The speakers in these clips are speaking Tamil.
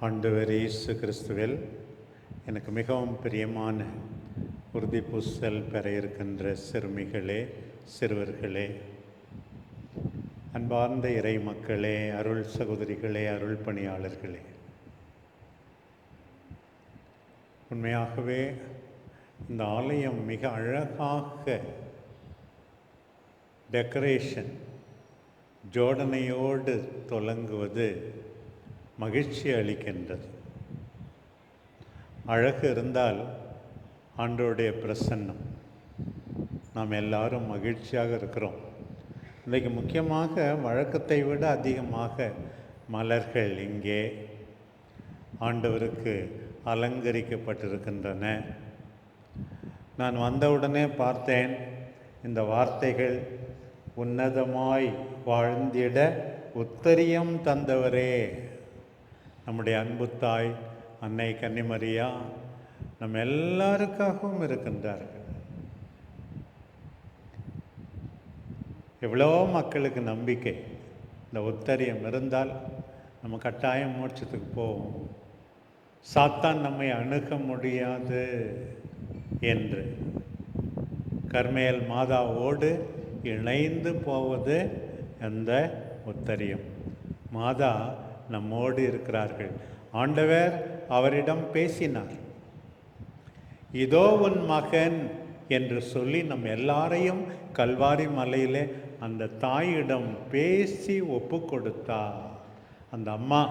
ஆண்டவர் இயேசு கிறிஸ்துவில் எனக்கு மிகவும் பிரியமான உறுதி பூசல் பெற இருக்கின்ற சிறுமிகளே சிறுவர்களே. அன்பார்ந்த இறை மக்களே அருள் சகோதரிகளே அருள் பணியாளர்களே. உண்மையாகவே இந்த ஆலயம் மிக அழகாக டெக்கரேஷன் ஜோடனையோடு தொடங்குவது மகிழ்ச்சி அளிக்கின்றது. அழகு இருந்தால் ஆண்டோடைய பிரசன்னம். நாம் எல்லாரும் மகிழ்ச்சியாக இருக்கிறோம். இன்றைக்கு முக்கியமாக வழக்கத்தை விட அதிகமாக மலர்கள் இங்கே ஆண்டவருக்கு அலங்கரிக்கப்பட்டிருக்கின்றன. நான் வந்தவுடனே பார்த்தேன் இந்த வார்த்தைகள் உன்னதமாய் வாழ்ந்திட உத்தரியம் தந்தவரே நம்முடைய அன்பு தாய் அன்னை கன்னிமரியா நம்ம எல்லாருக்காகவும் இருக்கின்றார்கள். எவ்வளோ மக்களுக்கு நம்பிக்கை இந்த உத்தரியம் இருந்தால் நம்ம கட்டாயம் மோட்சத்துக்கு போவோம். சாத்தான் நம்மை அணுக முடியாது என்று. கர்மேல் மாதாவோடு இணைந்து போவது அந்த உத்தரியம்? மாதா நம்மோடு இருக்கிறார்கள். ஆண்டவர் அவரிடம் பேசினார். இதோ உன் மகன் என்று சொல்லி நம் எல்லாரையும் கல்வாரி மலையிலே அந்த தாயிடம் பேசி ஒப்பு கொடுத்தார் அந்த அம்மா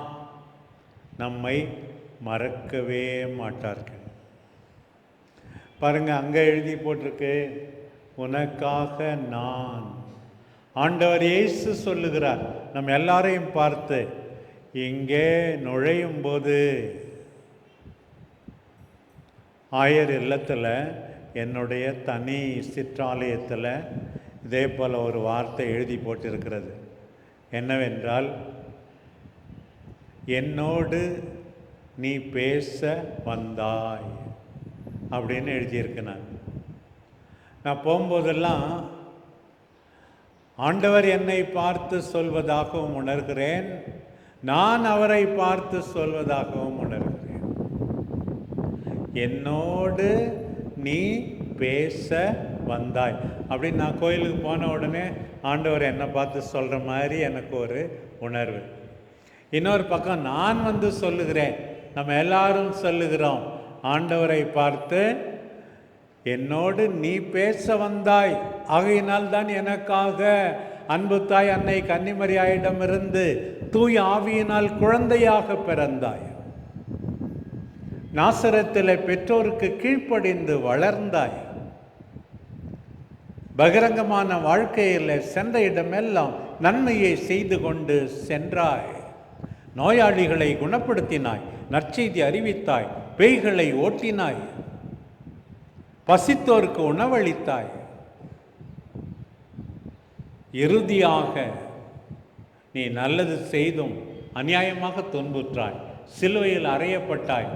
நம்மை மறக்கவே மாட்டார்கள். பாருங்கள் அங்கே எழுதி போட்டிருக்கு உனக்காக நான். ஆண்டவர் இயேசு சொல்லுகிறார் நம்ம எல்லாரையும் பார்த்து இங்கே நுழையும் போது ஆயர் இல்லத்தில் என்னுடைய தனி சிற்றாலயத்தில் இதே போல் ஒரு வார்த்தை எழுதி போட்டிருக்கிறது. என்னவென்றால் என்னோடு நீ பேச வந்தாய் அப்படின்னு எழுதியிருக்கு நான். நான் போகும்போதெல்லாம் ஆண்டவர் என்னை பார்த்து சொல்வதாகவும் உணர்கிறேன் நான் அவரை பார்த்து சொல்வதாகவும் உணர்கிறேன். என்னோடு நீ பேச வந்தாய். அப்படின்னு நான் கோயிலுக்கு போன உடனே ஆண்டவர் என்னை பார்த்து சொல்கிற மாதிரி எனக்கு ஒரு உணர்வு. இன்னொரு பக்கம் நான் வந்து சொல்லுகிறேன். நம்ம எல்லாரும் சொல்லுகிறோம். ஆண்டவரை பார்த்து என்னோடு நீ பேச வந்தாய். ஆகையினால் தான் எனக்காக அன்பு தாய் அன்னை கன்னிமரியாயிடமிருந்து தூய் ஆவியினால் குழந்தையாக பிறந்தாய். நாசரத்தில் பெற்றோருக்கு கீழ்ப்படிந்து வளர்ந்தாய். பகிரங்கமான வாழ்க்கையில் சென்ற இடமெல்லாம் நன்மையை செய்து கொண்டு சென்றாய். நோயாளிகளை குணப்படுத்தினாய் நற்செய்தி அறிவித்தாய் பேய்களை ஓட்டினாய். பசித்தோருக்கு உணவளித்தாய். இறுதியாக நீ நல்லது செய்தும் அநியாயமாக துன்புற்றாய் சிலுவையில் அறையப்பட்டாய்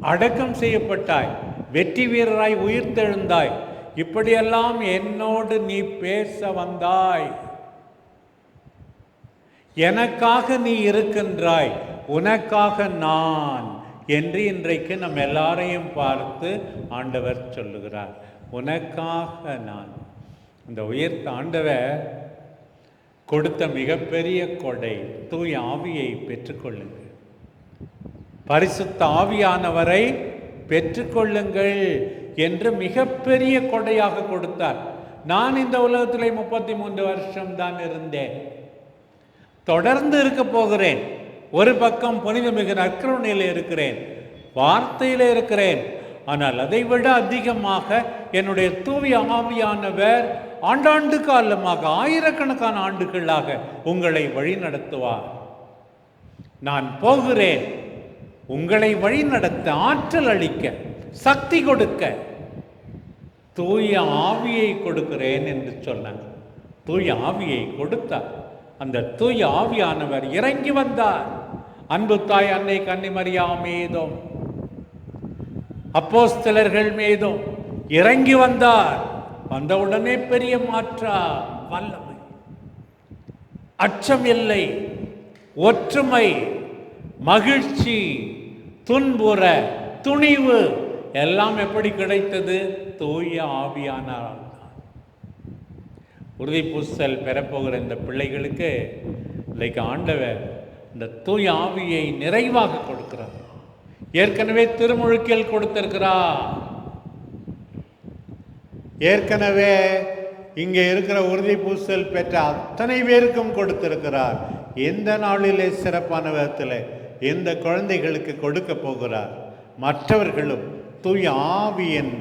அடக்கம் செய்யப்பட்டாய் வெற்றி வீரராய் உயிர்த்தெழுந்தாய். இப்படியெல்லாம் என்னோடு நீ பேச வந்தாய். எனக்காக நீ இருக்கின்றாய் உனக்காக நான் என்று இன்றைக்கு நம் எல்லாரையும் பார்த்து ஆண்டவர் சொல்லுகிறார். உனக்காக நான். இந்த உயிர் தாண்டவ கொடுத்த மிகப்பெரிய கொடை தூய் ஆவியை பெற்றுக்கொள்ளுங்கள். பரிசுத்த ஆவியானவரை பெற்றுக்கொள்ளுங்கள் என்று மிகப்பெரிய கொடையாக கொடுத்தார். நான் இந்த உலகத்தில் முப்பத்தி மூன்று வருஷம் தான் இருந்தேன். தொடர்ந்து இருக்க போகிறேன். ஒரு பக்கம் புனித மிகு நற்கருணையில் இருக்கிறேன். வார்த்தையில் இருக்கிறேன். ஆனால் அதை விட அதிகமாக என்னுடைய தூவி ஆவியானவர் ஆண்டாண்டு காலமாக ஆயிரக்கணக்கான ஆண்டுகளாக உங்களை வழி நடத்துவார் நான் போகிறேன். உங்களை வழி நடத்த ஆற்றல் அளிக்க சக்தி கொடுக்க தூய ஆவியை கொடுக்கிறேன் என்று சொன்னார். தூய ஆவியை கொடுத்தார். அந்த தூய ஆவியானவர் இறங்கி வந்தார். அன்பு தாய் அன்னை கன்னிமரியா மீதும் அப்போஸ்தலர்கள் மீதும் இறங்கி வந்தார். வந்தவுடனே பெரிய மாற்றா வல்லமை. அச்சம் இல்லை ஒற்றுமை மகிழ்ச்சி துன்புற துணிவு எல்லாம் எப்படி கிடைத்தது? தூய ஆவியானால் உறுதி பூசல் பெறப்போகிற இந்த பிள்ளைகளுக்கு இன்றைக்கு ஆண்டவர் இந்த தூய ஆவியை நிறைவாக கொடுக்கிறார். ஏற்கனவே திருமுழுக்கில் கொடுத்திருக்கிறார். ஏற்கனவே இங்கே இருக்கிற உறுதி பூசல் பெற்ற அத்தனை பேருக்கும் கொடுத்திருக்கிறார். எந்த நாளிலே சிறப்பான விதத்தில் எந்த குழந்தைகளுக்கு கொடுக்க போகிறார்? மற்றவர்களும் தூய ஆவியின்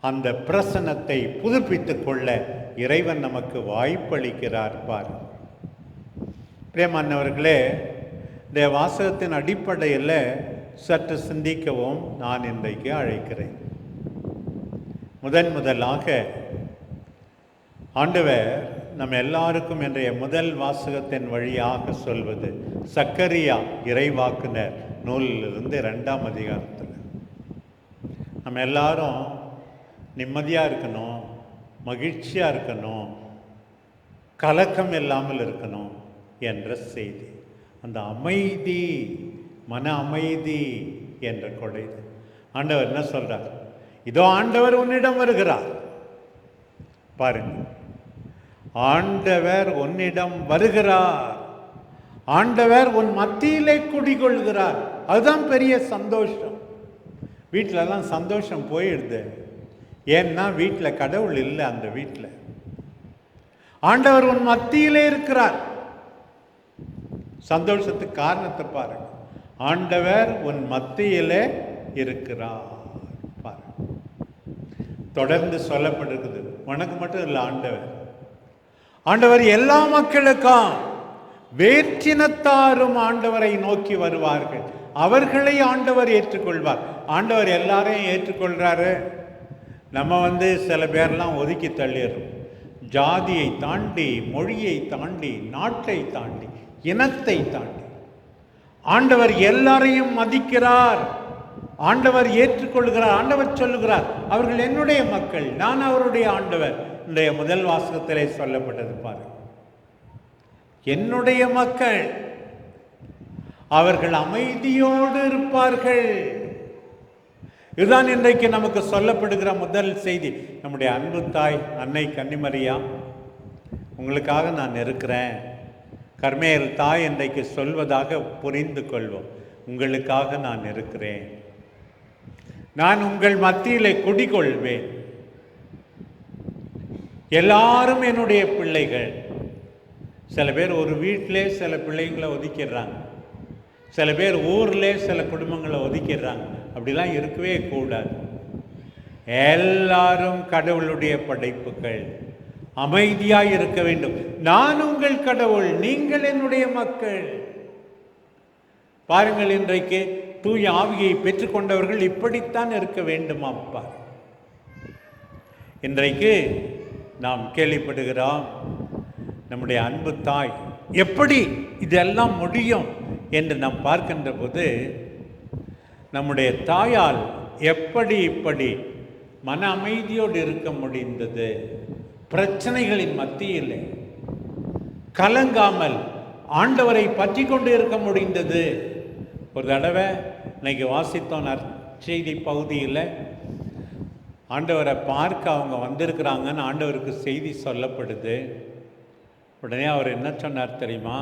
அந்த பிரசனத்தை புதுப்பித்துக் கொள்ள இறைவன் நமக்கு வாய்ப்பளிக்கிறார் பார். பிரியமானவர்களே இந்த வாசகத்தின் அடிப்படையில் சற்று சிந்திக்கவும் நான் இன்றைக்கு அழைக்கிறேன். முதன் முதலாக ஆண்டவர் நம்ம எல்லாருக்கும் இன்றைய முதல் வாசகத்தின் வழியாக சொல்வது சக்கரியா இறைவாக்குனர் நூலிலிருந்து ரெண்டாம் அதிகாரத்தில். நம்ம எல்லாரும் நிம்மதியாக இருக்கணும் மகிழ்ச்சியாக இருக்கணும் கலக்கம் இல்லாமல் இருக்கணும் என்ற செய்தி. அந்த அமைதி மன அமைதி என்ற கொடை ஆண்டவர் என்ன சொல்கிறார் இதோ ஆண்டவர் உன்னிடம் வருகிறார். பாருங்க ஆண்டவர் உன்னிடம் வருகிறார். ஆண்டவர் உன் மத்தியிலே குடிகொள்கிறார். அதுதான் பெரிய சந்தோஷம். வீட்டிலலாம் சந்தோஷம் போயிடுது. ஏன்னா வீட்டில் கடவுள் இல்லை அந்த வீட்டில். ஆண்டவர் உன் மத்தியிலே இருக்கிறார். சந்தோஷத்துக்கு காரணத்தை பாருங்க. ஆண்டவர் உன் மத்தியிலே இருக்கிறார். தொடர்ந்து சொல்லப்பட்டிருக்குது. உனக்கு மட்டும் இல்லை ஆண்டவர். ஆண்டவர் எல்லா மக்களுக்கும் வேற்றினத்தாரும் ஆண்டவரை நோக்கி வருவார்கள். அவர்களை ஆண்டவர் ஏற்றுக்கொள்வார். ஆண்டவர் எல்லாரையும் ஏற்றுக்கொள்கிறாரு நம்ம வந்து சில பேர்லாம் ஒதுக்கி தள்ளிடுறோம். ஜாதியை தாண்டி மொழியை தாண்டி நாட்டை தாண்டி இனத்தை தாண்டி. ஆண்டவர் எல்லாரையும் மதிக்கிறார். ஆண்டவர் ஏற்றுக்கொள்கிறார் ஆண்டவர் சொல்லுகிறார் அவர்கள் என்னுடைய மக்கள் நான் அவருடைய ஆண்டவர். இன்றைய முதல் வாசகத்திலே சொல்லப்பட்டது பாருங்க என்னுடைய மக்கள் அவர்கள் அமைதியோடு இருப்பார்கள். இதுதான் இன்றைக்கு நமக்கு சொல்லப்படுகிற முதல் செய்தி. நம்முடைய அன்பு தாய் அன்னை கன்னிமரியா உங்களுக்காக நான் இருக்கிறேன். கர்மேயர் தாய் இன்றைக்கு சொல்வதாக புரிந்து கொள்வோம். உங்களுக்காக நான் இருக்கிறேன். நான் உங்கள் மத்தியிலே குடிகொள்வேன். எல்லாரும் என்னுடைய பிள்ளைகள். சில பேர் ஒரு வீட்டிலே சில பிள்ளைங்களை ஒதுக்கிடுறாங்க. சில பேர் ஊர்லே சில குடும்பங்களை ஒதுக்கிடுறாங்க. அப்படிலாம் இருக்கவே கூடாது. எல்லாரும் கடவுளுடைய படைப்புகள். அமைதியாக இருக்க வேண்டும். நான் உங்கள் கடவுள் நீங்கள் என்னுடைய மக்கள். பாருங்கள் இன்றைக்கு தூய ஆவியை பெற்றுக்கொண்டவர்கள் இப்படித்தான் இருக்க வேண்டும் அப்பா. இன்றைக்கு நாம் கேள்விப்படுகிறோம் நம்முடைய அன்பு தாய் எப்படி இதெல்லாம் முடியும் என்று நாம் பார்க்கின்ற போது நம்முடைய தாயால் எப்படி இப்படி மன அமைதியோடு இருக்க முடிந்தது? பிரச்சனைகளின் மத்தியில் கலங்காமல் ஆண்டவரை பற்றி கொண்டு இருக்க முடிந்தது. ஒரு தடவை இன்னைக்கு வாசித்தோம் செய்தி பகுதியில் ஆண்டவரை பார்க்க அவங்க வந்திருக்கிறாங்கன்னு ஆண்டவருக்கு செய்தி சொல்லப்படுது. உடனே அவர் என்ன சொன்னார் தெரியுமா?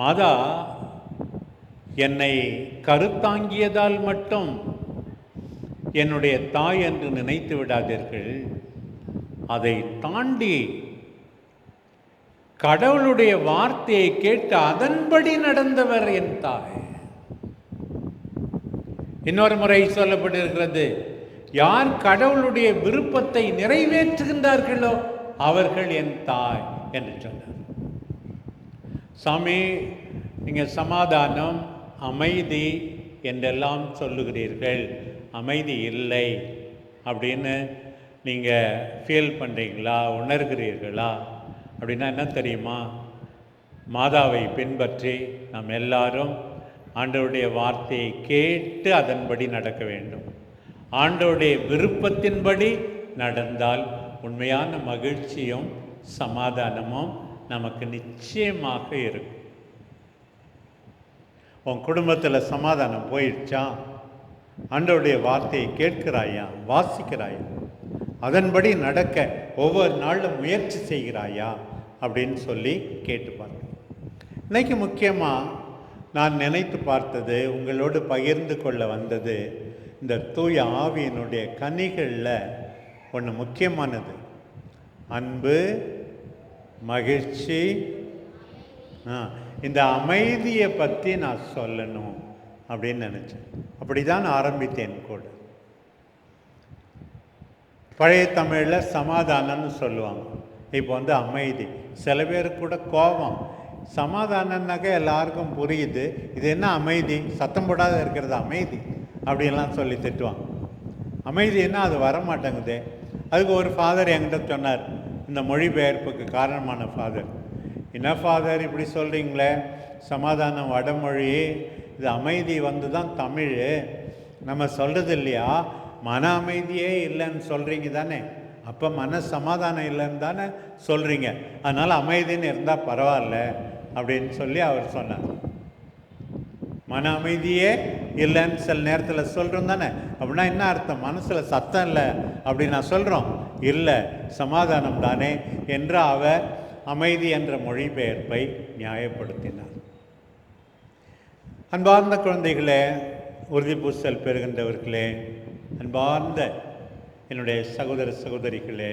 மாதா என்னை கருத்தாங்கியதால் மட்டும் என்னுடைய தாய் என்று நினைத்து விடாதீர்கள். அதை தாண்டி கடவுளுடைய வார்த்தையை கேட்டு அதன்படி நடந்தவர் என் தாய். இன்னொரு முறை சொல்லப்பட்டிருக்கிறது யார் கடவுளுடைய விருப்பத்தை நிறைவேற்றுகின்றார்களோ அவர்கள் என் தாய் என்று சொன்னார். சாமி நீங்கள் சமாதானம் அமைதி என்றெல்லாம் சொல்லுகிறீர்கள். அமைதி இல்லை அப்படின்னு நீங்கள் ஃபீல் பண்ணுறீங்களா உணர்கிறீர்களா? அப்படின்னா என்ன தெரியுமா? மாதாவை பின்பற்றி நாம் எல்லாரும் ஆண்டவருடைய வார்த்தையை கேட்டு அதன்படி நடக்க வேண்டும். ஆண்டவருடைய விருப்பத்தின்படி நடந்தால் உண்மையான மகிழ்ச்சியும் சமாதானமும் நமக்கு நிச்சயமாக இருக்கும். உன் குடும்பத்தில் சமாதானம் போயிடுச்சா? ஆண்டவருடைய வார்த்தையை கேட்கிறாயா? வாசிக்கிறாயா? அதன்படி நடக்க ஒவ்வொரு நாளும் முயற்சி செய்கிறாயா? அப்படின்னு சொல்லி கேட்டு பாருங்க இன்னைக்கு முக்கியமாக நான் நினைத்து பார்த்தது உங்களோடு பகிர்ந்து கொள்ள வந்தது இந்த தூய ஆவியினுடைய கனிகளில் ஒன்று முக்கியமானது. அன்பு மகிழ்ச்சி. ஆ, இந்த அமைதியை பற்றி நான் சொல்லணும் அப்படின்னு நினச்சேன். அப்படி தான் ஆரம்பித்தேன் கூட. பழைய தமிழில் சமாதானம்னு சொல்லுவாங்க. இப்போ வந்து அமைதி. சில பேர் கூட கோபம். சமாதானம்னாக்க எல்லாருக்கும் புரியுது. இது என்ன அமைதி? சத்தம் போடாத இருக்கிறது அமைதி. அப்படின்லாம் சொல்லி திட்டுவாங்க அமைதின்னா அது வர மாட்டேங்குதே அதுக்கு ஒரு ஃபாதர் என்கிட்ட சொன்னார். இந்த மொழிபெயர்ப்புக்கு காரணமான ஃபாதர் என்ன ஃபாதர் இப்படி சொல்கிறீங்களே சமாதானம் வடமொழி. இது அமைதி வந்து தான் தமிழ். நம்ம சொல்கிறது இல்லையா? மன அமைதியே இல்லைன்னு சொல்கிறீங்க தானே. அப்போ மன சமாதானம் இல்லைன்னு தானே சொல்கிறீங்க அதனால் அமைதின்னு இருந்தால் பரவாயில்ல. அப்படின்னு சொல்லி அவர் சொன்னார். மன அமைதியே இல்லைன்னு சில நேரத்தில் சொல்கிறோம் தானே? அப்படின்னா என்ன அர்த்தம்? மனசில் சத்தம் இல்லை அப்படி நான் சொல்கிறோம் இல்லை சமாதானம் தானே என்று அவர் அமைதி என்ற மொழிபெயர்ப்பை நியாயப்படுத்தினார். அன்பார்ந்த குழந்தைகளே உறுதி பூசல் பெறுகின்றவர்களே அன்பார்ந்த என்னுடைய சகோதர சகோதரிகளே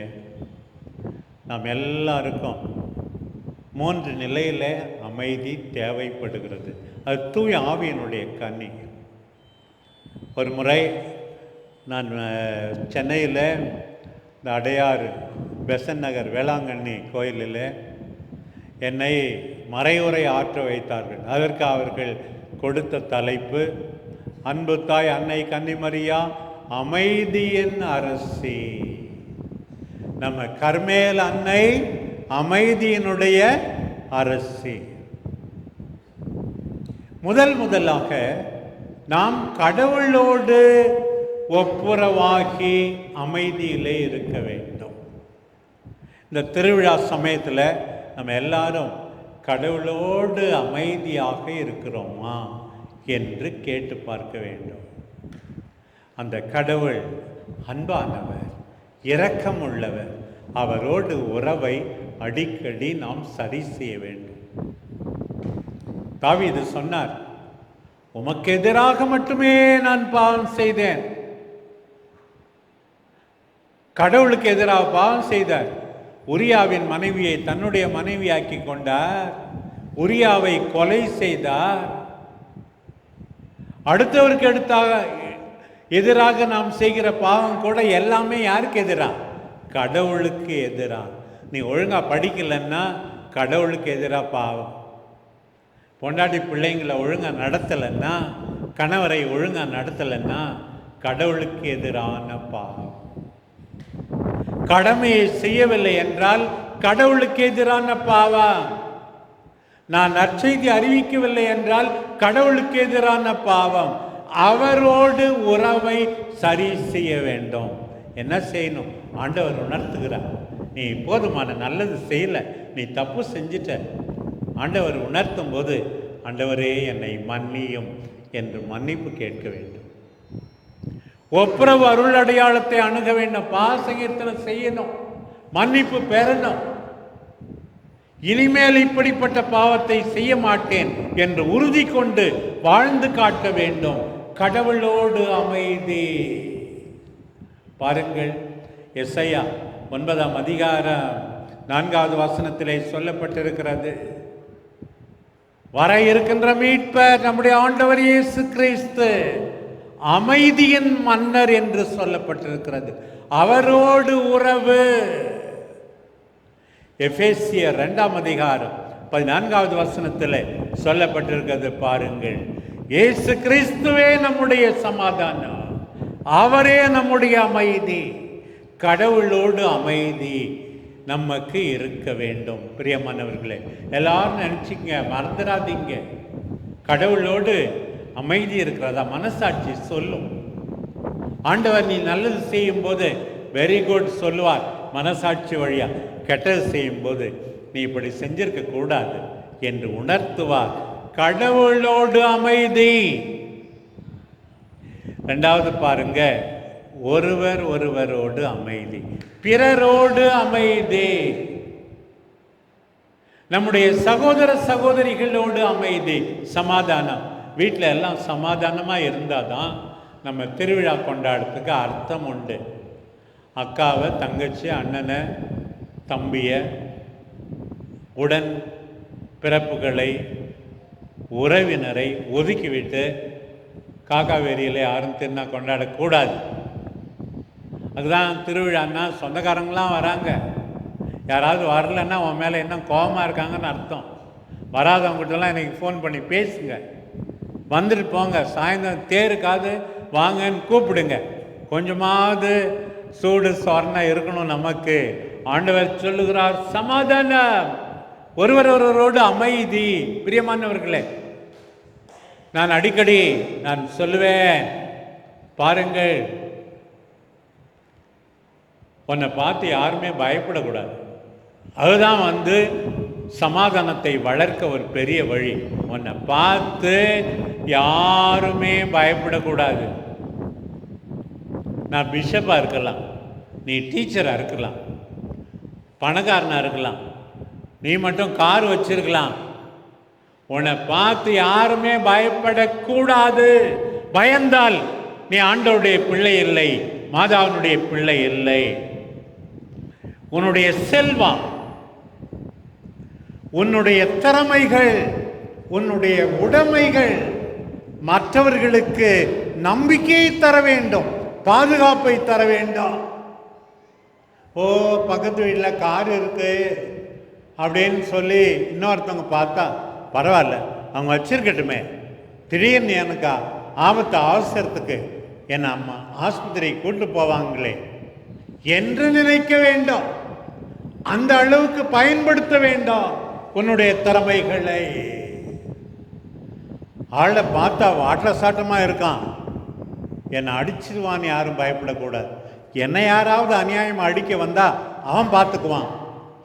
நாம் எல்லாருக்கும் மூன்று நிலையில் அமைதி தேவைப்படுகிறது. அது தூய ஆவியினுடைய கண்ணி. ஒரு முறை நான் சென்னையில் இந்த அடையாறு பெசன் நகர் வேளாங்கண்ணி கோயிலில் என்னை மறைவுரை ஆற்ற வைத்தார்கள். அதற்கு அவர்கள் கொடுத்த தலைப்பு அன்பு தாய் அன்னை கன்னிமரியா அமைதியின் அரசி. நம்ம கர்மேல் அன்னை அமைதியினுடைய அரசி. முதல் முதலாக நாம் கடவுளோடு ஒப்புரவாகி அமைதியிலே இருக்க வேண்டும். இந்த திருவிழா சமயத்தில் நம்ம எல்லாரும் கடவுளோடு அமைதியாக இருக்கிறோமா என்று கேட்டு பார்க்க வேண்டும். அந்த கடவுள் அன்பானவர் இரக்கமுள்ளவர் அவரோடு உறவை அடிக்கடி நாம் சரி செய்ய வேண்டும். தாவி இது சொன்னார் உமக்கு எதிராக மட்டுமே நான் பாவம் செய்தேன். கடவுளுக்கு எதிராக பாவம் செய்தார். உரியாவின் மனைவியை தன்னுடைய மனைவியாக்கி கொண்டார். உரியாவை கொலை செய்தார். அடுத்தவருக்கு எடுத்தாக எதிராக நாம் செய்கிற பாவம் கூட எல்லாமே யாருக்கு எதிராக கடவுளுக்கு எதிராக நீ ஒழுங்காக படிக்கலைன்னா கடவுளுக்கு எதிராக பாவம். பொண்டாட்டி பிள்ளைங்களை ஒழுங்காக நடத்தலைன்னா கணவரை ஒழுங்காக நடத்தலைன்னா கடவுளுக்கு எதிரான பாவம். கடமையை செய்யவில்லை என்றால் கடவுளுக்கு எதிரான பாவம் நான் நற்செய்தி அறிவிக்கவில்லை என்றால் கடவுளுக்கு எதிரான பாவம். அவரோடு உறவை சரி செய்ய வேண்டும். என்ன செய்யணும்? ஆண்டவர் உணர்த்துகிறார். நீ போதுமான நல்லது செய்யல. நீ தப்பு செஞ்சிட்ட. ஆண்டவர் உணர்த்தும் போது ஆண்டவரே என்னை மன்னியும் என்று மன்னிப்பு கேட்க வேண்டும். ஒப்புரவு அருள் அடையாளத்தை அணுக வேண்டும். பாசகீர்த்தனை செய்யணும். மன்னிப்பு பெறணும். இனிமேல் இப்படிப்பட்ட பாவத்தை செய்ய மாட்டேன் என்று உறுதி கொண்டு வாழ்ந்து காட்ட வேண்டும். கடவுளோடு அமைதி. பாருங்கள். எஸ்ஐயா ஒன்பதாம் அதிகாரம் நான்காவது வசனத்திலே சொல்லப்பட்டிருக்கிறது. வர இருக்கின்ற மீட்பர் நம்முடைய ஆண்டவர் இயேசு கிறிஸ்து அமைதியின் மன்னர் என்று சொல்லப்பட்டிருக்கிறது. அவரோடு உறவு. எஃபேசிய இரண்டாம் அதிகாரம் பதினான்காவது வசனத்தில் சொல்லப்பட்டிருக்கிறது பாருங்கள். இயேசு கிறிஸ்துவே நம்முடைய சமாதானம். அவரே நம்முடைய அமைதி. கடவுளோடு அமைதி நமக்கு இருக்க வேண்டும். பிரியமானவர்களே எல்லாரும் நினச்சிங்க மறந்துடாதீங்க. கடவுளோடு அமைதி இருக்கிறதா? மனசாட்சி சொல்லும். ஆண்டவர் நீ நல்லது செய்யும் போது வெரி குட் சொல்லுவார். மனசாட்சி வழியா கெட்டது செய்யும் போது நீ இப்படி செஞ்சிருக்க கூடாது என்று உணர்த்துவார். கடவுளோடு அமைதி. ரெண்டாவது பாருங்க. ஒருவர் ஒருவரோடு அமைதி. பிறரோடு அமைதி. நம்முடைய சகோதர சகோதரிகளோடு அமைதி. சமாதானம். வீட்டில் எல்லாம் சமாதானமாக இருந்தால் தான் நம்ம திருவிழா கொண்டாடுறதுக்கு அர்த்தம் உண்டு. அக்காவை தங்கச்சி அண்ணனை தம்பியை உடன் பிறப்புகளை உறவினரை ஒதுக்கிவிட்டு காக்காவேரியில் யாரும் திருநா கொண்டாடக்கூடாது. அதுதான் திருவிழான்னா சொந்தக்காரங்களாம் வராங்க. யாராவது வரலன்னா உன் மேலே என்ன கோபமாக இருக்காங்கன்னு அர்த்தம். வராதவங்ககிட்டலாம் எனக்கு ஃபோன் பண்ணி பேசுங்க. வந்துட்டு போங்க. சாயந்தரம் தேருக்காவது வாங்கன்னு கூப்பிடுங்க. கொஞ்சமாவது சூடு சொரணை இருக்கணும் நமக்கு. ஆண்டவர் சொல்லுகிறார் சமாதானம். ஒருவர் ஒருவரோடு அமைதி. பிரியமானவர்களே நான் அடிக்கடி நான் சொல்லுவேன். பாருங்கள். உன்னை பார்த்து யாருமே பயப்படக்கூடாது. அதுதான் வந்து சமாதானத்தை வளர்க்க ஒரு பெரிய வழி. உன்னை பார்த்து யாருமே பயப்படக்கூடாது. நான் பிஷப்பாக இருக்கலாம். நீ டீச்சராக இருக்கலாம். பணக்காரனாக இருக்கலாம். நீ மட்டும் கார் வச்சிருக்கலாம். உன்னை பார்த்து யாருமே பயப்படக்கூடாது. பயந்தால் நீ ஆண்டவருடைய பிள்ளை இல்லை மாதாவினுடைய பிள்ளை இல்லை. உன்னுடைய செல்வம் உன்னுடைய திறமைகள் உன்னுடைய உடைமைகள் மற்றவர்களுக்கு நம்பிக்கையை தர வேண்டும் பாதுகாப்பை தர வேண்டும். ஓ பக்கத்து வீட்டில் கார் இருக்கு அப்படின்னு சொல்லி இன்னொருத்தவங்க பார்த்தா பரவாயில்ல. அவங்க வச்சிருக்கட்டுமே. திடீர்னு எனக்கு ஆபத்து அவசரத்துக்கு என் அம்மா ஆஸ்பத்திரி கூட்டு போவாங்களே என்று நினைக்க வேண்டும். அந்த அளவுக்கு பயன்படுத்த வேண்டும் உன்னுடைய திறமைகளை. ஆளை பார்த்தா வாட்ட சாட்டமாக இருக்கான். என்னை அடிச்சிருவான்னு யாரும் பயப்படக்கூடாது. என்னை யாராவது அநியாயம் அடிக்க வந்தா அவன் பார்த்துக்குவான்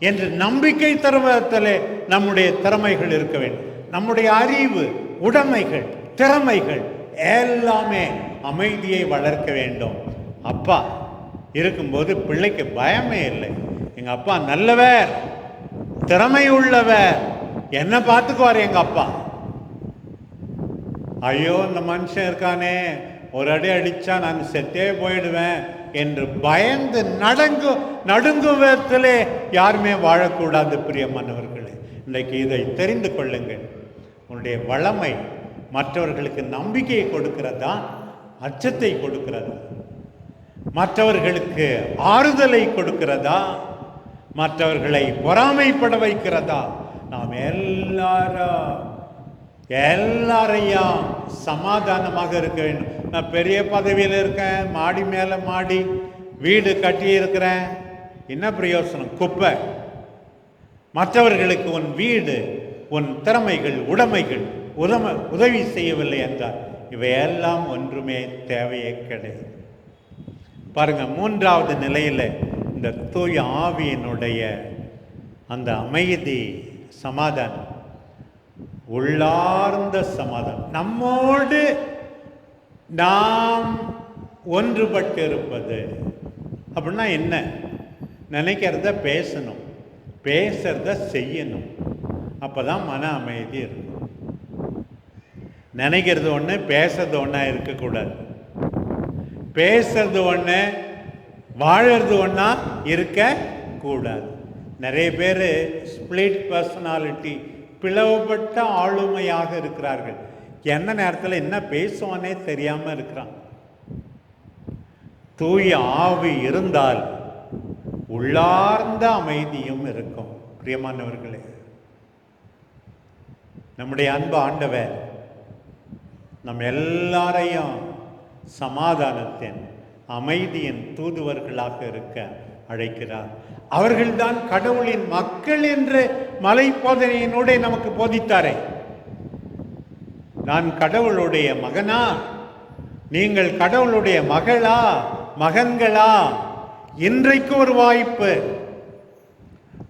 என்று நம்பிக்கை தருவதிலே நம்முடைய திறமைகள் இருக்க வேண்டும். நம்முடைய அறிவு உடைமைகள் திறமைகள் எல்லாமே அமைதியை வளர்க்க வேண்டும். அப்பா இருக்கும்போது பிள்ளைக்கு பயமே இல்லை. எங்கள் அப்பா நல்லவர் திறமை உள்ளவர். என்ன பார்த்துக்குவார் எங்கள் அப்பா? ஐயோ இந்த மனுஷன் இருக்கானே. ஒரு அடி அடிச்சா நான் செத்தே போயிடுவேன். என்று பயந்து நடங்கு நடுங்கும் விதத்திலே யாருமே வாழக்கூடாது பிரியமானவர்களே. இன்றைக்கு இதை தெரிந்து கொள்ளுங்கள். உன்னுடைய வளமை மற்றவர்களுக்கு நம்பிக்கையை கொடுக்கிறதா? அச்சத்தை கொடுக்கிறதா? மற்றவர்களுக்கு ஆறுதலை கொடுக்கிறதா? மற்றவர்களை பொறாமைப்பட வைக்கிறதா? நாம் எல்லாரும் எல்லாரையும் சமாதானமாக இருக்க வேண்டும். நான் பெரிய பதவியில் இருக்கேன் மாடி மேலே மாடி வீடு கட்டி இருக்கிறேன். என்ன பிரயோசனம்? குப்பை. மற்றவர்களுக்கு உன் வீடு உன் திறமைகள் உடைமைகள் உதம உதவி செய்யவில்லை என்றால் இவையெல்லாம் ஒன்றுமே தேவையே கிடையாது. பாருங்க மூன்றாவது நிலையில் இந்த தூய ஆவியினுடைய அந்த அமைதி சமாதானம். உள்ளார்ந்த சமாதானம் நம்மோடு நாம் ஒன்றுபட்டு இருப்பது அப்படின்னா என்ன? நினைக்கிறத பேசணும். பேசுறத செய்யணும். அப்போ தான் மன அமைதி இருக்கும். நினைக்கிறது ஒன்று பேசுறது ஒன்றா இருக்கக்கூடாது. பேசுறது ஒன்று வாழறது ஒன்றா இருக்கக்கூடாது. நிறைய பேர் ஸ்பிளிட் பர்சனாலிட்டி பிளவுபட்ட ஆளுமையாக இருக்கிறார்கள். எந்த நேரத்தில் என்ன பேசுவானே தெரியாமல் இருக்கிறான். தூய ஆவி இருந்தால் உள்ளார்ந்த அமைதியும் இருக்கும். பிரியமானவர்களே நம்முடைய அன்பு ஆண்டவர் நம் எல்லாரையும் சமாதானத்தின் அமைதியின் தூதுவர்களாக இருக்க அழைக்கிறார். அவர்கள்தான் கடவுளின் மக்கள் என்று மலை நமக்கு போதித்தாரே. நான் கடவுளுடைய மகனா? நீங்கள் கடவுளுடைய மகளா? மகன்களா? இன்றைக்கு ஒரு வாய்ப்பு.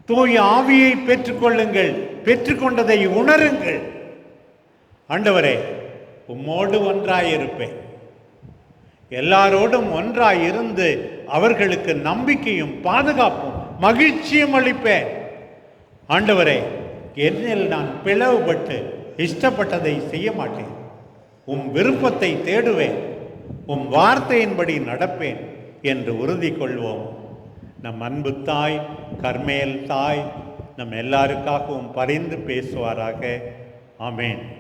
தூய் ஆவியை பெற்றுக்கொள்ளுங்கள் பெற்றுக்கொண்டதை உணருங்கள். ஆண்டவரே உம்மோடு ஒன்றாயிருப்பேன். எல்லாரோடும் ஒன்றாயிருந்து அவர்களுக்கு நம்பிக்கையும் பாதுகாப்பும் மகிழ்ச்சியும் அளிப்பேன். ஆண்டவரே என்னில் நான் பிளவுபட்டு இஷ்டப்பட்டதை செய்ய மாட்டேன். உம் விருப்பத்தை தேடுவேன். உம் வார்த்தையின்படி நடப்பேன் என்று உறுதி கொள்வோம் நம் அன்பு தாய் கர்மேல் தாய் நம் எல்லாருக்காகவும் பரிந்து பேசுவாராக. ஆமேன்.